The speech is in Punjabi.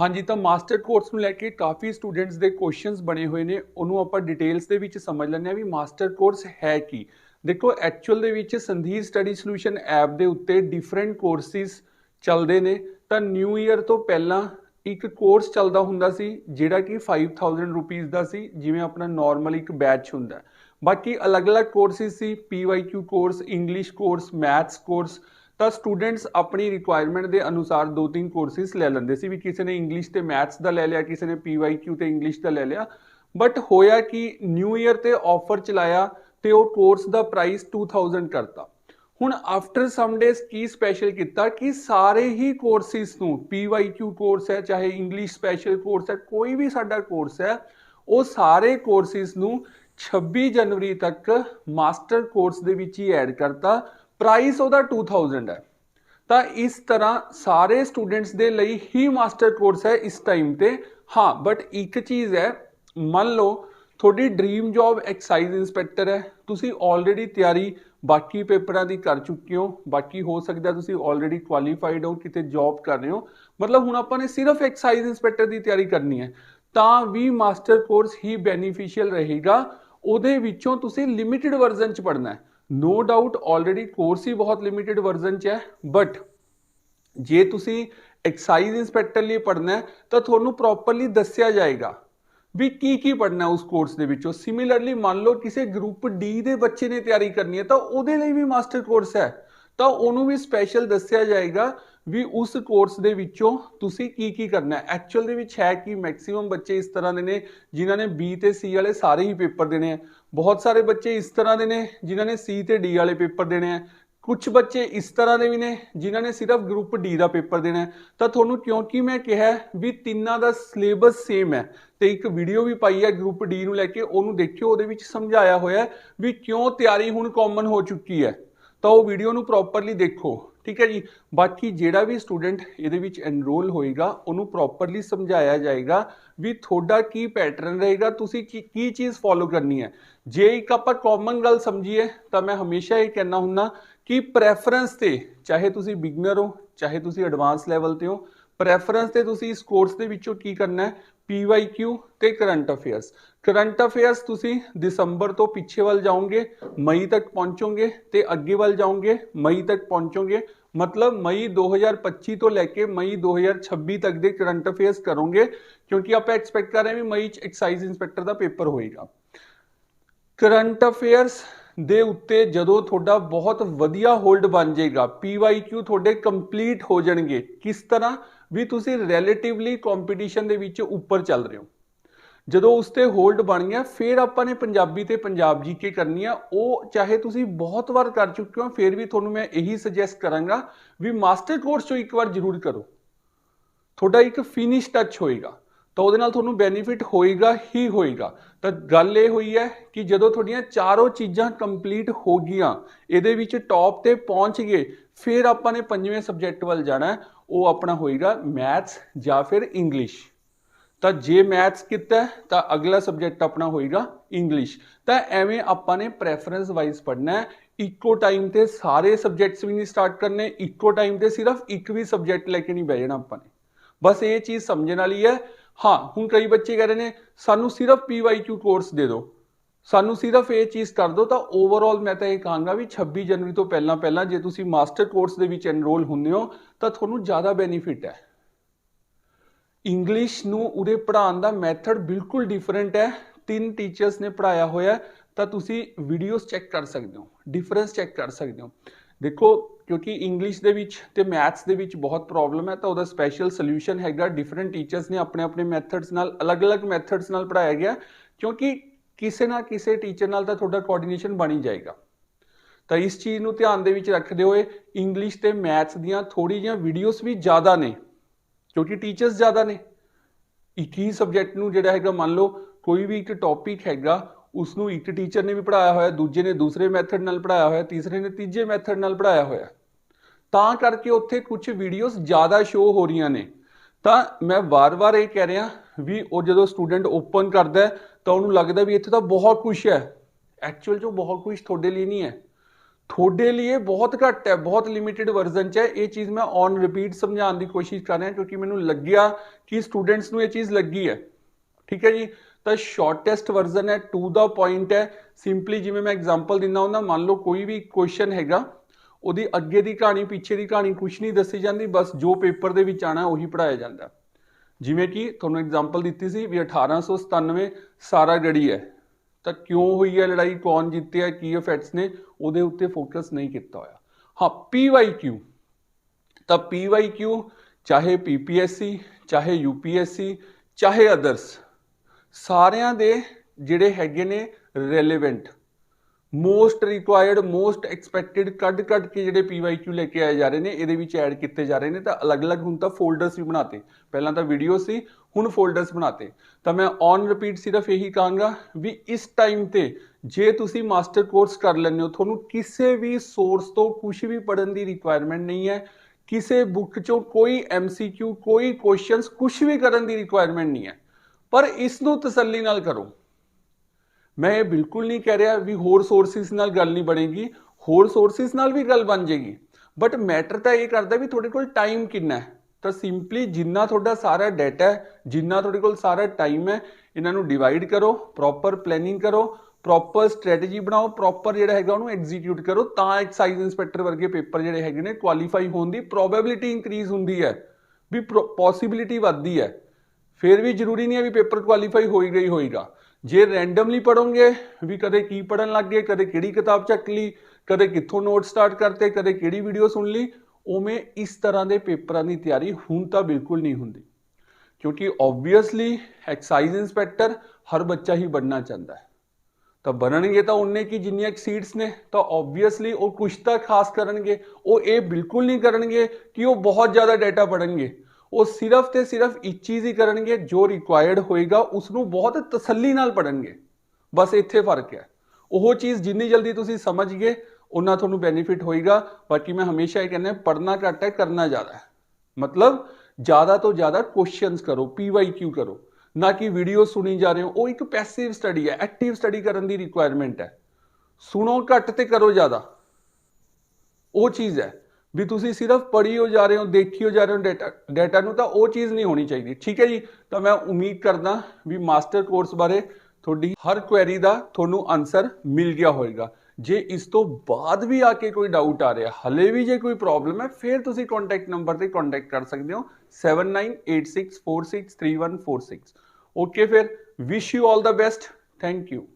ਹਾਂਜੀ, ਤਾਂ ਮਾਸਟਰ ਕੋਰਸ ਨੂੰ ਲੈ ਕੇ ਕਾਫੀ ਸਟੂਡੈਂਟਸ ਦੇ ਕੁਐਸਚਨਸ ਬਣੇ ਹੋਏ ਨੇ। ਉਹਨੂੰ ਆਪਾਂ ਡਿਟੇਲਸ ਦੇ ਵਿੱਚ ਸਮਝ ਲੈਂਦੇ ਆ ਵੀ ਮਾਸਟਰ ਕੋਰਸ ਹੈ ਕੀ। ਦੇਖੋ ਐਕਚੁਅਲ ਦੇ ਵਿੱਚ ਸੰਧੀਰ ਸਟੱਡੀ ਸੋਲੂਸ਼ਨ ਐਪ ਦੇ ਉੱਤੇ ਡਿਫਰੈਂਟ ਕੋਰਸਿਸ ਚੱਲਦੇ ਨੇ। ਤਾਂ ਨਿਊ ਈਅਰ ਤੋਂ ਪਹਿਲਾਂ ਇੱਕ ਕੋਰਸ ਚੱਲਦਾ ਹੁੰਦਾ ਸੀ, ਜਿਹੜਾ ਕਿ 5000 ਰੁਪੀਸ ਦਾ ਸੀ, ਜਿਵੇਂ ਆਪਣਾ ਨਾਰਮਲ ਇੱਕ ਬੈਚ ਹੁੰਦਾ। ਬਾਕੀ ਅਲੱਗ-ਅਲੱਗ ਕੋਰਸਿਸ ਸੀ PYQ course English course maths course ਤਾਂ ਸਟੂਡੈਂਟਸ ਆਪਣੀ ਰਿਕੁਆਇਰਮੈਂਟ ਦੇ ਅਨੁਸਾਰ ਦੋ ਤਿੰਨ ਕੋਰਸਿਸ ਲੈ ਲੈਂਦੇ ਸੀ ਵੀ ਕਿਸੇ ਨੇ ਇੰਗਲਿਸ਼ ਤੇ ਮੈਥਸ ਦਾ ਲੈ ਲਿਆ, ਕਿਸੇ ਨੇ ਪੀਵਾਈਕਿਊ ਤੇ ਇੰਗਲਿਸ਼ ਦਾ ਲੈ ਲਿਆ। ਬਟ ਹੋਇਆ ਕਿ ਨਿਊ ਈਅਰ ਤੇ ਆਫਰ ਚਲਾਇਆ ਤੇ ਉਹ ਕੋਰਸ ਦਾ ਪ੍ਰਾਈਸ 2000 ਕਰਤਾ। ਹੁਣ ਆਫਟਰ ਸਮ ਡੇਜ਼ ਕੀ ਸਪੈਸ਼ਲ ਕੀਤਾ ਕਿ ਸਾਰੇ ਹੀ ਕੋਰਸਿਸ ਨੂੰ PYQ ਕੋਰਸ ਹੈ, ਚਾਹੇ ਇੰਗਲਿਸ਼ ਸਪੈਸ਼ਲ ਕੋਰਸ ਹੈ, ਕੋਈ ਵੀ ਸਾਡਾ ਕੋਰਸ ਹੈ, ਉਹ ਸਾਰੇ ਕੋਰਸਿਸ ਨੂੰ 26 ਜਨਵਰੀ ਤੱਕ ਮਾਸਟਰ ਕੋਰਸ ਦੇ ਵਿੱਚ ਹੀ ਐਡ ਕਰਤਾ। ਪ੍ਰਾਈਸ ਉਹਦਾ 2000 ਹੈ। ਤਾਂ ਇਸ ਤਰ੍ਹਾਂ ਸਾਰੇ ਸਟੂਡੈਂਟਸ ਦੇ ਲਈ ਹੀ ਮਾਸਟਰ ਕੋਰਸ ਹੈ ਇਸ ਟਾਈਮ ਤੇ। ਹਾਂ ਬਟ ਇੱਕ ਚੀਜ਼ ਹੈ, ਮੰਨ ਲਓ ਤੁਹਾਡੀ ਡ੍ਰੀਮ ਜੌਬ ਐਕਸਾਈਜ਼ ਇਨਸਪੈਕਟਰ ਹੈ, ਤੁਸੀਂ ਆਲਰੇਡੀ ਤਿਆਰੀ ਬਾਕੀ ਪੇਪਰਾਂ ਦੀ ਕਰ ਚੁੱਕੇ ਹੋ, ਬਾਕੀ ਹੋ ਸਕਦਾ ਤੁਸੀਂ ਆਲਰੇਡੀ ਕੁਆਲੀਫਾਈਡ ਹੋ, ਕਿਤੇ ਜੌਬ ਕਰ ਰਹੇ ਹੋ। ਮਤਲਬ ਹੁਣ ਆਪਾਂ ਨੇ ਸਿਰਫ ਐਕਸਾਈਜ਼ ਇਨਸਪੈਕਟਰ ਦੀ ਤਿਆਰੀ ਕਰਨੀ ਹੈ, ਤਾਂ ਵੀ ਮਾਸਟਰ ਕੋਰਸ ਹੀ ਬੈਨੀਫੀਸ਼ੀਅਲ ਰਹੇਗਾ, ਉਹਦੇ ਵਿੱਚੋਂ ਤੁਸੀਂ ਲਿਮਿਟਿਡ ਵਰਜ਼ਨ ਚ ਪੜਨਾ ਹੈ। ਨੋ ਡਾਊਟ ਆਲਰੇਡੀ ਕੋਰਸ ਹੀ ਬਹੁਤ ਲਿਮਿਟਿਡ ਵਰਜ਼ਨ ਚ ਹੈ ਬਟ ਜੇ ਤੁਸੀਂ ਐਕਸਾਈਜ਼ ਇੰਸਪੈਕਟਰ ਲਈ ਪੜਨਾ ਹੈ, ਤਾਂ ਤੁਹਾਨੂੰ ਪ੍ਰੋਪਰਲੀ ਦੱਸਿਆ ਜਾਏਗਾ ਵੀ ਕੀ ਕੀ ਪੜਨਾ ਉਸ ਕੋਰਸ ਦੇ ਵਿੱਚੋਂ। ਸਿਮਿਲਰਲੀ ਮੰਨ ਲਓ ਕਿਸੇ ਗਰੁੱਪ ਡੀ ਦੇ ਬੱਚੇ ਨੇ ਤਿਆਰੀ ਕਰਨੀ ਹੈ, ਤਾਂ ਉਹਦੇ ਲਈ ਵੀ ਮਾਸਟਰ ਕੋਰਸ ਹੈ। ਤਾਂ ਉਹਨੂੰ ਵੀ ਸਪੈਸ਼ਲ ਦੱਸਿਆ ਜਾਏਗਾ ਵੀ ਉਸ ਕੋਰਸ ਦੇ ਵਿੱਚੋਂ ਤੁਸੀਂ ਕੀ ਕੀ ਕਰਨਾ ਹੈ? ਐਕਚੁਅਲ ਦੇ ਵਿੱਚ ਹੈ ਕਿ ਮੈਕਸਿਮਮ ਬੱਚੇ ਇਸ ਤਰ੍ਹਾਂ ਦੇ ਨੇ ਜਿਨ੍ਹਾਂ ਨੇ ਬੀ ਤੇ ਸੀ ਵਾਲੇ ਸਾਰੇ ਹੀ ਪੇਪਰ ਦੇਣੇ ਆ ਬਹੁਤ ਸਾਰੇ ਬੱਚੇ ਇਸ ਤਰ੍ਹਾਂ ਦੇ ਨੇ ਜਿਨ੍ਹਾਂ ਨੇ ਸੀ ਤੇ ਡੀ ਵਾਲੇ ਪੇਪਰ ਦੇਣੇ ਆ ਕੁਝ ਬੱਚੇ ਇਸ ਤਰ੍ਹਾਂ ਦੇ ਵੀ ਨੇ ਜਿਨ੍ਹਾਂ ਨੇ ਸਿਰਫ ਗਰੁੱਪ ਡੀ ਦਾ ਪੇਪਰ ਦੇਣਾ ਤਾਂ ਤੁਹਾਨੂੰ ਕਿਉਂਕਿ ਮੈਂ ਕਿਹਾ ਵੀ ਤਿੰਨਾਂ ਦਾ ਸਿਲੇਬਸ ਸੇਮ ਹੈ ਤੇ ਇੱਕ ਵੀਡੀਓ ਵੀ ਪਾਈ ਹੈ ਗਰੁੱਪ ਡੀ ਨੂੰ ਲੈ ਕੇ, ਉਹਨੂੰ ਦੇਖਿਓ, ਉਹਦੇ ਵਿੱਚ ਸਮਝਾਇਆ ਹੋਇਆ ਵੀ ਕਿਉਂ ਤਿਆਰੀ ਹੁਣ ਕਾਮਨ ਹੋ ਚੁੱਕੀ ਹੈ। ਤਾਂ ਉਹ ਵੀਡੀਓ ਨੂੰ ਪ੍ਰੋਪਰਲੀ ਦੇਖੋ। ਠੀਕ ਹੈ ਜੀ। ਬਾਕੀ ਜਿਹੜਾ ਵੀ ਸਟੂਡੈਂਟ ਇਹਦੇ ਵਿੱਚ ਐਨਰੋਲ ਹੋਏਗਾ, ਉਹਨੂੰ ਪ੍ਰੋਪਰਲੀ ਸਮਝਾਇਆ ਜਾਏਗਾ ਵੀ ਤੁਹਾਡਾ ਕੀ ਪੈਟਰਨ ਰਹੇਗਾ, ਤੁਸੀਂ ਕੀ ਕੀ ਚੀਜ਼ ਫੋਲੋ ਕਰਨੀ ਹੈ। ਜੇ ਇੱਕ ਆਪਾਂ ਕਾਮਨ ਗੱਲ ਸਮਝੀਏ, ਤਾਂ ਮੈਂ ਹਮੇਸ਼ਾ ਇਹ ਕਹਿਣਾ ਹੁੰਦਾ ਕਿ ਪ੍ਰੈਫਰੈਂਸ ਤੇ, ਚਾਹੇ ਤੁਸੀਂ ਬਿਗਨਰ ਹੋ, ਚਾਹੇ ਤੁਸੀਂ ਐਡਵਾਂਸ ਲੈਵਲ ਤੇ ਹੋ ਪ੍ਰੈਫਰੈਂਸ ਤੇ ਤੁਸੀਂ ਇਸ ਕੋਰਸ ਦੇ ਵਿੱਚੋਂ ਕੀ ਕਰਨਾ ਹੈ? PYQ ਤੇ ਕਰੰਟ ਅਫੇਅਰਸ ਕਰੰਟ ਅਫੇਅਰਸ ਤੁਸੀਂ ਦਸੰਬਰ ਤੋਂ ਪਿੱਛੇ ਵੱਲ ਜਾਓਗੇ, ਮਈ ਤੱਕ ਪਹੁੰਚੋਗੇ ਤੇ ਅੱਗੇ ਵੱਲ ਜਾਓਗੇ, ਮਈ ਤੱਕ ਪਹੁੰਚੋਗੇ। ਮਤਲਬ ਮਈ 2025 ਤੋਂ ਲੈ ਕੇ ਮਈ 2026 ਤੱਕ ਦੇ ਕਰੰਟ ਅਫੇਅਰਸ ਕਰੋਗੇ, ਕਿਉਂਕਿ ਆਪਾਂ ਐਕਸਪੈਕਟ ਕਰ ਰਹੇ ਹਾਂ ਵੀ ਮਈ ਚ ਐਕਸਾਈਜ਼ ਇਨਸਪੈਕਟਰ ਦਾ ਪੇਪਰ ਹੋਏਗਾ। ਕਰੰਟ ਅਫੇਅਰਸ ਦੇ ਉੱਤੇ ਜਦੋਂ ਤੁਹਾਡਾ ਬਹੁਤ ਵਧੀਆ ਹੋਲਡ ਬਣ ਜਾਏਗਾ PYQ ਤੁਹਾਡੇ ਕੰਪਲੀਟ ਹੋ ਜਾਣਗੇ। ਕਿਸ ਤਰ੍ਹਾਂ? ਵੀ ਤੁਸੀਂ ਰਿਲੇਟਿਵਲੀ ਕੰਪੀਟੀਸ਼ਨ ਦੇ ਵਿੱਚ ਉੱਪਰ ਚੱਲ ਰਹੇ ਹੋ। ਜਦੋਂ ਉਸ ਤੇ ਹੋਲਡ ਬਣ ਗਿਆ, ਫਿਰ ਆਪਾਂ ਨੇ ਪੰਜਾਬੀ ਤੇ ਪੰਜਾਬ ਜੀਕੇ ਕਰਨੀ ਆ। ਉਹ ਚਾਹੇ ਤੁਸੀਂ ਬਹੁਤ ਵਾਰ ਕਰ ਚੁੱਕੇ ਹੋ, ਫਿਰ ਵੀ ਤੁਹਾਨੂੰ ਮੈਂ ਇਹੀ ਸੁਜੈਸਟ ਕਰਾਂਗਾ ਵੀ ਮਾਸਟਰ ਕੋਰਸ ਚੋਂ ਇੱਕ ਵਾਰ ਜ਼ਰੂਰ ਕਰੋ। ਤੁਹਾਡਾ ਇੱਕ ਫਿਨਿਸ਼ ਟੱਚ ਹੋਏਗਾ। ਤਾਂ ਉਹਦੇ ਨਾਲ ਤੁਹਾਨੂੰ ਬੈਨੀਫਿਟ ਹੋਏਗਾ ਹੀ ਹੋਏਗਾ। ਤਾਂ ਗੱਲ ਇਹ ਹੋਈ ਹੈ ਕਿ ਜਦੋਂ ਤੁਹਾਡੀਆਂ ਚਾਰੋਂ ਚੀਜ਼ਾਂ ਕੰਪਲੀਟ ਹੋ ਗਈਆਂ, ਇਹਦੇ ਵਿੱਚ ਟੌਪ ਤੇ ਪਹੁੰਚ ਗਏ, ਫਿਰ ਆਪਾਂ ਨੇ ਪੰਜਵੇਂ ਸਬਜੈਕਟ ਵੱਲ ਜਾਣਾ ਉਹ ਆਪਣਾ ਹੋਏਗਾ ਮੈਥਸ ਜਾਂ ਫਿਰ ਇੰਗਲਿਸ਼ ਤਾਂ ਜੇ ਮੈਥਸ ਕੀਤਾ ਤਾਂ ਅਗਲਾ ਸਬਜੈਕਟ ਆਪਣਾ ਹੋਏਗਾ ਇੰਗਲਿਸ਼ ਤਾਂ ਐਵੇਂ ਆਪਾਂ ਨੇ ਪ੍ਰੈਫਰੈਂਸ ਵਾਈਜ਼ ਪੜ੍ਹਨਾ ਹੈ। ਇੱਕੋ ਟਾਈਮ ਤੇ ਸਾਰੇ ਸਬਜੈਕਟਸ ਵੀ ਨਹੀਂ ਸਟਾਰਟ ਕਰਨੇ, ਇੱਕੋ ਟਾਈਮ ਤੇ ਸਿਰਫ ਇੱਕ ਵੀ ਸਬਜੈਕਟ ਲੈ ਕੇ ਨਹੀਂ ਬਹਿ ਜਾਣਾ ਆਪਾਂ ਨੇ। ਬਸ ਇਹ ਚੀਜ਼ ਸਮਝਣ ਵਾਲੀ ਹੈ ਹਾਂ, ਹੁਣ ਕਈ ਬੱਚੇ ਕਹਿ ਰਹੇ ਨੇ, ਸਾਨੂੰ ਸਿਰਫ PYQ ਕੋਰਸ ਦੇ ਦਿਓ। ਸਾਨੂੰ ਸਿਰਫ ਇਹ ਚੀਜ਼ ਕਰ ਦਿਓ ਤਾਂ ਓਵਰਆਲ ਮੈਂ ਤਾਂ ਇਹ ਕਹਾਂਗਾ ਵੀ 26 ਜਨਵਰੀ ਤੋਂ ਪਹਿਲਾਂ ਪਹਿਲਾਂ ਜੇ ਤੁਸੀਂ ਮਾਸਟਰ ਕੋਰਸ ਦੇ ਵਿੱਚ ਐਨਰੋਲ ਹੁੰਦੇ ਹੋ, ਤਾਂ ਤੁਹਾਨੂੰ ਜ਼ਿਆਦਾ ਬੈਨੀਫਿਟ ਹੈ। ਇੰਗਲਿਸ਼ ਨੂੰ ਉਰੇ ਪੜ੍ਹਾਉਣ ਦਾ ਮੈਥਡ ਬਿਲਕੁਲ ਡਿਫਰੈਂਟ ਹੈ। ਤਿੰਨ ਟੀਚਰਸ ਨੇ ਪੜਾਇਆ ਹੋਇਆ ਤਾਂ ਤੁਸੀਂ ਵੀਡੀਓਜ਼ ਚੈੱਕ ਕਰ ਸਕਦੇ ਹੋ ਡਿਫਰੈਂਸ ਚੈੱਕ ਕਰ ਸਕਦੇ ਹੋ। ਦੇਖੋ, ਕਿਉਂਕਿ ਇੰਗਲਿਸ਼ ਦੇ ਵਿੱਚ ਤੇ ਮੈਥਸ ਦੇ ਵਿੱਚ ਬਹੁਤ ਪ੍ਰੋਬਲਮ ਹੈ, ਤਾਂ ਉਹਦਾ ਸਪੈਸ਼ਲ ਸੋਲੂਸ਼ਨ ਹੈਗਾ ਡਿਫਰੈਂਟ ਟੀਚਰਸ ਨੇ ਆਪਣੇ ਆਪਣੇ ਮੈਥਡਸ ਨਾਲ, ਅਲੱਗ-ਅਲੱਗ ਮੈਥਡਸ ਨਾਲ ਪੜਾਇਆ ਗਿਆ, ਕਿਉਂਕਿ ਕਿਸੇ ਨਾ ਕਿਸੇ ਟੀਚਰ ਨਾਲ ਤਾਂ ਤੁਹਾਡਾ ਕੋਆਰਡੀਨੇਸ਼ਨ ਬਣ ਹੀ ਜਾਏਗਾ। ਤਾਂ ਇਸ ਚੀਜ਼ ਨੂੰ ਧਿਆਨ ਦੇ ਵਿੱਚ ਰੱਖਦੇ ਹੋਏ ਇੰਗਲਿਸ਼ ਤੇ ਮੈਥਸ ਦੀਆਂ ਥੋੜੀ ਜਿਹੀਆਂ ਵੀਡੀਓਜ਼ ਵੀ ਜ਼ਿਆਦਾ ਨੇ, ਕਿਉਂਕਿ ਟੀਚਰਸ ਜ਼ਿਆਦਾ ਨੇ। ਇੱਕ ਹੀ ਸਬਜੈਕਟ ਨੂੰ ਜਿਹੜਾ ਹੈਗਾ, ਮੰਨ ਲਓ, ਕੋਈ ਵੀ ਇੱਕ ਟੌਪਿਕ ਹੈਗਾ ਉਸ ਨੂੰ ਇੱਕ ਟੀਚਰ ਨੇ ਵੀ ਪੜਾਇਆ ਹੋਇਆ, ਦੂਜੇ ਨੇ ਦੂਸਰੇ ਮੈਥਡ ਨਾਲ ਪੜਾਇਆ ਹੋਇਆ, ਤੀਸਰੇ ਨੇ ਤੀਜੇ ਮੈਥਡ ਨਾਲ ਪੜਾਇਆ ਹੋਇਆ। ਤਾਂ ਕਰਕੇ ਉੱਥੇ ਕੁਝ ਵੀਡੀਓਜ਼ ਜ਼ਿਆਦਾ ਸ਼ੋ ਹੋ ਰਹੀਆਂ ਨੇ। ਤਾਂ ਮੈਂ ਵਾਰ-ਵਾਰ ਇਹ ਕਹਿ ਰਿਹਾ ਵੀ ਉਹ ਜਦੋਂ ਸਟੂਡੈਂਟ ਓਪਨ ਕਰਦਾ ਤਾਂ ਉਹਨੂੰ ਲੱਗਦਾ ਵੀ ਇੱਥੇ ਤਾਂ ਬਹੁਤ ਕੁਝ ਹੈ। ਐਕਚੁਅਲ 'ਚ ਬਹੁਤ ਕੁਝ ਤੁਹਾਡੇ ਲਈ ਨਹੀਂ ਹੈ। ਤੁਹਾਡੇ ਲਈ ਇਹ ਬਹੁਤ ਘੱਟ ਹੈ, ਬਹੁਤ ਲਿਮਿਟਿਡ ਵਰਜ਼ਨ ਚ ਹੈ। ਇਹ ਚੀਜ਼ ਮੈਂ ਔਨ ਰਿਪੀਟ ਸਮਝਾਉਣ ਦੀ ਕੋਸ਼ਿਸ਼ ਕਰ ਰਿਹਾ ਕਿਉਂਕਿ ਮੈਨੂੰ ਲੱਗਿਆ ਕਿ ਸਟੂਡੈਂਟਸ ਨੂੰ ਇਹ ਚੀਜ਼ ਲੱਗੀ ਹੈ। ਠੀਕ ਹੈ ਜੀ? ਤਾਂ ਸ਼ਾਰਟੈਸਟ ਵਰਜ਼ਨ ਹੈ ਟੂ ਦਾ ਪੁਆਇੰਟ ਹੈ। ਸਿੰਪਲੀ ਜਿਵੇਂ ਮੈਂ ਐਗਜ਼ਾਮਪਲ ਦਿੰਦਾ ਹੁੰਦਾ, ਮੰਨ ਲਓ ਕੋਈ ਵੀ ਕੁਐਸਚਨ ਹੈਗਾ, ਉਹਦੀ ਅੱਗੇ ਦੀ ਕਹਾਣੀ, ਪਿੱਛੇ ਦੀ ਕਹਾਣੀ ਕੁਝ ਨਹੀਂ ਦੱਸੀ ਜਾਂਦੀ, ਬਸ ਜੋ ਪੇਪਰ ਦੇ ਵਿੱਚ ਆਣਾ, ਉਹੀ ਪੜਾਇਆ ਜਾਂਦਾ। ਜਿਵੇਂ ਕਿ ਤੁਹਾਨੂੰ ਐਗਜ਼ਾਮਪਲ ਦਿੱਤੀ ਸੀ ਵੀ 1897 ਸਾਰਾ ਗੜੀ ਹੈ। ਤਾਂ ਕਿਉਂ ਹੋਈ ਹੈ ਲੜਾਈ, ਕੌਣ ਜਿੱਤਿਆ, ਕੀ ਇਫੈਕਟਸ ਨੇ, ਉਹਦੇ ਉੱਤੇ ਫੋਕਸ ਨਹੀਂ ਕੀਤਾ ਹੋਇਆ। ਹਾਂ PYQ ਤਾਂ PYQ ਚਾਹੇ PPSC ਚਾਹੇ UPSC ਚਾਹੇ ਅਦਰਸ ਸਾਰਿਆਂ ਦੇ ਜਿਹੜੇ ਹੈਗੇ ਨੇ relevant most required most expected ਕੱਢ ਕੱਢ ਕੇ ਜਿਹੜੇ PYQ ਲੈ ਕੇ ਆਏ ਜਾ ਰਹੇ ਨੇ, ਇਹਦੇ ਵਿੱਚ ਐਡ ਕੀਤੇ ਜਾ ਰਹੇ ਨੇ, ਤਾਂ ਅਲੱਗ-ਅਲੱਗ ਹੁਣ ਤਾਂ ਫੋਲਡਰਸ ਵੀ ਬਣਾਤੇ। ਪਹਿਲਾਂ ਤਾਂ ਵੀਡੀਓ ਸੀ, ਹੁਣ ਫੋਲਡਰਸ ਬਣਾਤੇ। ਤਾਂ ਮੈਂ ਔਨ ਰਿਪੀਟ ਸਿਰਫ ਇਹੀ ਕਹਾਂਗਾ ਵੀ ਇਸ ਟਾਈਮ ਤੇ ਜੇ ਤੁਸੀਂ ਮਾਸਟਰ ਕੋਰਸ ਕਰ ਲੈਂਦੇ ਹੋ, ਤੁਹਾਨੂੰ ਕਿਸੇ ਵੀ ਸੋਰਸ ਤੋਂ ਕੁਝ ਵੀ ਪੜਨ ਦੀ ਰਿਕੁਆਇਰਮੈਂਟ ਨਹੀਂ ਹੈ, ਕਿਸੇ ਬੁੱਕ ਚੋਂ ਕੋਈ MCQ ਕੋਈ ਕੁਐਸਚਨਸ ਕੁਝ ਵੀ ਕਰਨ ਦੀ ਰਿਕੁਆਇਰਮੈਂਟ ਨਹੀਂ ਹੈ। ਪਰ ਇਸ ਨੂੰ ਤਸੱਲੀ ਨਾਲ ਕਰੋ। ਮੈਂ ਇਹ ਬਿਲਕੁਲ ਨਹੀਂ ਕਹਿ ਰਿਹਾ ਵੀ ਹੋਰ ਸੋਰਸਿਸ ਨਾਲ ਗੱਲ ਨਹੀਂ ਬਣੇਗੀ, ਹੋਰ ਸੋਰਸਿਸ ਨਾਲ ਵੀ ਗੱਲ ਬਣ ਜੇਗੀ ਬਟ ਮੈਟਰ ਤਾਂ ਇਹ ਕਰਦਾ ਵੀ ਤੁਹਾਡੇ ਕੋਲ ਟਾਈਮ ਕਿੰਨਾ ਹੈ। ਤਾਂ ਸਿੰਪਲੀ ਜਿੰਨਾ ਤੁਹਾਡਾ ਸਾਰਾ ਡਾਟਾ ਹੈ, ਜਿੰਨਾ ਤੁਹਾਡੇ ਕੋਲ ਸਾਰਾ ਟਾਈਮ ਹੈ, ਇਹਨਾਂ ਨੂੰ ਡਿਵਾਈਡ ਕਰੋ ਪ੍ਰੋਪਰ ਪਲੈਨਿੰਗ ਕਰੋ ਪ੍ਰੋਪਰ ਸਟ੍ਰੈਟਜੀ ਬਣਾਓ ਪ੍ਰੋਪਰ ਜਿਹੜਾ ਹੈਗਾ ਉਹਨੂੰ ਐਗਜ਼ੀਕਿਊਟ ਕਰੋ, ਤਾਂ ਐਕਸਾਈਜ਼ ਇਨਸਪੈਕਟਰ ਵਰਗੇ ਪੇਪਰ ਜਿਹੜੇ ਹੈਗੇ ਨੇ ਕੁਆਲੀਫਾਈ ਹੋਣ ਦੀ ਪ੍ਰੋਬੇਬਿਲਿਟੀ ਇਨਕਰੀਜ਼ ਹੁੰਦੀ ਹੈ, ਵੀ ਪੋਸਿਬਿਲਿਟੀ ਵੱਧਦੀ ਹੈ। ਫਿਰ ਵੀ ਜ਼ਰੂਰੀ ਨਹੀਂ ਹੈ ਵੀ ਪੇਪਰ ਕੁਆਲੀਫਾਈ ਹੋਈ ਗਈ ਹੋਏਗਾ ਜੇ। ਰੈਂਡਮਲੀ ਪੜੋਗੇ ਵੀ ਕਦੇ ਕੀ ਪੜਨ ਲੱਗ ਗਏ, ਕਦੇ ਕਿਹੜੀ ਕਿਤਾਬ ਚੱਕ ਲਈ, ਕਦੇ ਕਿੱਥੋਂ ਨੋਟ ਸਟਾਰਟ ਕਰਤੇ, ਕਦੇ ਕਿਹੜੀ ਵੀਡੀਓ ਸੁਣ ਲਈ, ਉਵੇਂ ਇਸ ਤਰ੍ਹਾਂ ਦੇ ਪੇਪਰਾਂ ਦੀ ਤਿਆਰੀ ਹੁਣ ਤਾਂ ਬਿਲਕੁਲ ਨਹੀਂ ਹੁੰਦੀ। ਕਿਉਂਕਿ ਆਬਵੀਅਸਲੀ ਐਕਸਾਈਜ਼ ਇਨਸਪੈਕਟਰ ਹਰ ਬੱਚਾ ਹੀ ਬਣਨਾ ਚਾਹੁੰਦਾ ਹੈ। ਤਾਂ ਬਣਨਗੇ ਤਾਂ ਉਹਨੇ ਕੀ ਜਿੰਨੀਆਂ ਸੀਟਸ ਨੇ, ਤਾਂ ਆਬਵੀਅਸਲੀ ਉਹ ਕੁਝ ਤਾਂ ਖਾਸ ਕਰਨਗੇ। ਉਹ ਇਹ ਬਿਲਕੁਲ ਨਹੀਂ ਕਰਨਗੇ ਕਿ ਉਹ ਬਹੁਤ ਜ਼ਿਆਦਾ ਡਾਟਾ ਪੜਨਗੇ ਉਹ ਸਿਰਫ ਤੇ ਸਿਰਫ ਇੱਕ ਚੀਜ਼ ਹੀ ਕਰਨਗੇ, ਜੋ ਰਿਕੁਆਇਰਡ ਹੋਏਗਾ ਉਸ ਨੂੰ ਬਹੁਤ ਤਸੱਲੀ ਨਾਲ ਪੜਨਗੇ ਬਸ ਇੱਥੇ ਫ਼ਰਕ ਹੈ। ਉਹ ਚੀਜ਼ ਜਿੰਨੀ ਜਲਦੀ ਤੁਸੀਂ ਸਮਝ ਗਏ ਉਨਾ ਤੁਹਾਨੂੰ ਬੈਨੀਫਿਟ ਹੋਏਗਾ। ਬਾਕੀ ਮੈਂ ਹਮੇਸ਼ਾ ਇਹ ਕਹਿੰਦਾ ਪੜਨਾ ਘੱਟ ਹੈ, ਕਰਨਾ ਜ਼ਿਆਦਾ ਹੈ। ਮਤਲਬ, ਜ਼ਿਆਦਾ ਤੋਂ ਜ਼ਿਆਦਾ ਕੁਐਸਚਨਸ ਕਰੋ ਪੀਵਾਈਕਿਊ ਕਰੋ। ਨਾ ਕਿ ਵੀਡੀਓ ਸੁਣੀ ਜਾ ਰਹੇ ਹੋ, ਉਹ ਇੱਕ ਪੈਸਿਵ ਸਟੱਡੀ ਹੈ ਐਕਟਿਵ ਸਟੱਡੀ ਕਰਨ ਦੀ ਰਿਕੁਆਇਰਮੈਂਟ ਹੈ। ਸੁਣੋ ਘੱਟ ਤੇ ਕਰੋ ਜ਼ਿਆਦਾ। ਉਹ ਚੀਜ਼ ਹੈ। ਵੀ ਤੁਸੀਂ ਸਿਰਫ ਪੜ੍ਹੀ ਹੋ ਜਾ ਰਹੇ ਹੋ ਦੇਖੀ ਹੋ ਜਾ ਰਹੇ ਹੋ ਡਾਟਾ ਡਾਟਾ ਨੂੰ ਤਾਂ ਉਹ ਚੀਜ਼ ਨਹੀਂ ਹੋਣੀ ਚਾਹੀਦੀ। ਠੀਕ ਹੈ ਜੀ? ਤਾਂ ਮੈਂ ਉਮੀਦ ਕਰਦਾ ਵੀ ਮਾਸਟਰ ਕੋਰਸ ਬਾਰੇ ਤੁਹਾਡੀ ਹਰ ਕੁਐਰੀ ਦਾ ਤੁਹਾਨੂੰ ਆਨਸਰ ਮਿਲ ਗਿਆ ਹੋਵੇਗਾ ਜੇ ਇਸ ਤੋਂ ਬਾਅਦ ਵੀ ਆ ਕੇ ਕੋਈ ਡਾਊਟ ਆ ਰਿਹਾ, ਹਲੇ ਵੀ ਜੇ ਕੋਈ ਪ੍ਰੋਬਲਮ ਹੈ, ਫਿਰ ਤੁਸੀਂ ਕੰਟੈਕਟ ਨੰਬਰ ਤੇ ਕੰਟੈਕਟ ਕਰ ਸਕਦੇ ਹੋ। 7986463146 ਓਕੇ ਫਿਰ wish you all the best thank you